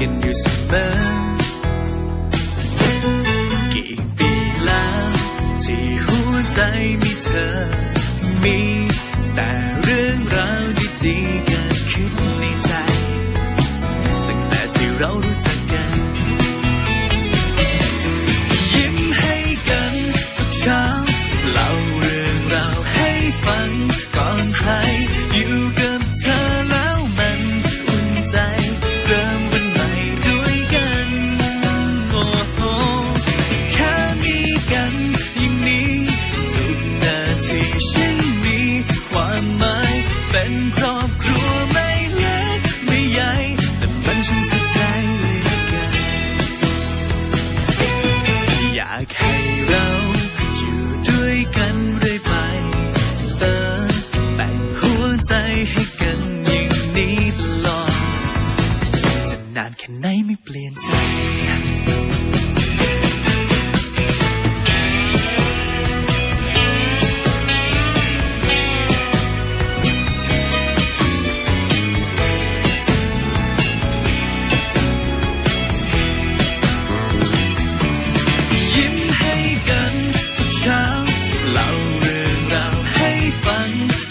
กันอยู่เสมอ กี่ปีแล้ว ที่หัวใจมีเธอ มีแต่เรื่อง เป็นครอบครัวไม่เล็กไม่ใหญ่ แต่มันช่างสุดใจเลยกันอยากให้เราอยู่ด้วยกันเรื่อยไปเติมแบ่งหัวใจให้กันอย่างนี้ตลอดจะนานแค่ไหนไม่เปลี่ยนใจ 老人闹气烦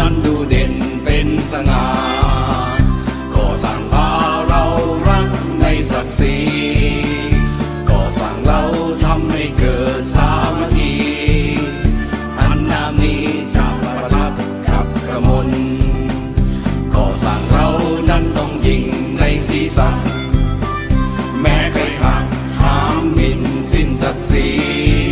นั้นดูเด่นเป็นสง่าก่อสั่งพาเรารักในศักดิ์ศรีก่อสั่งเราทำให้เกิดสามัคคีอันนามนี้จะประทับกับกระมนก่อสั่งเรานั้นต้องยิงในศีรษะแม้เคยหักหามมินสิ้นศักดิ์ศรี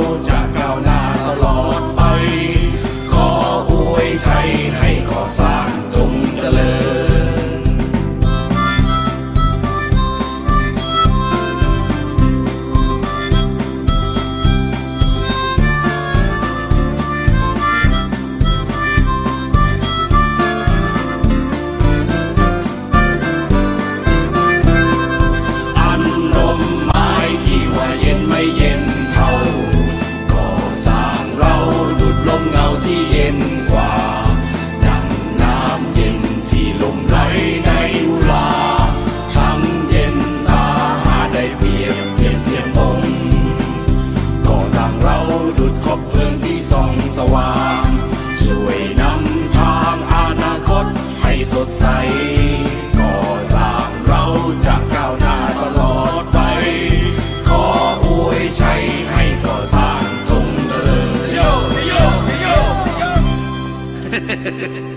no. Ha ha ha.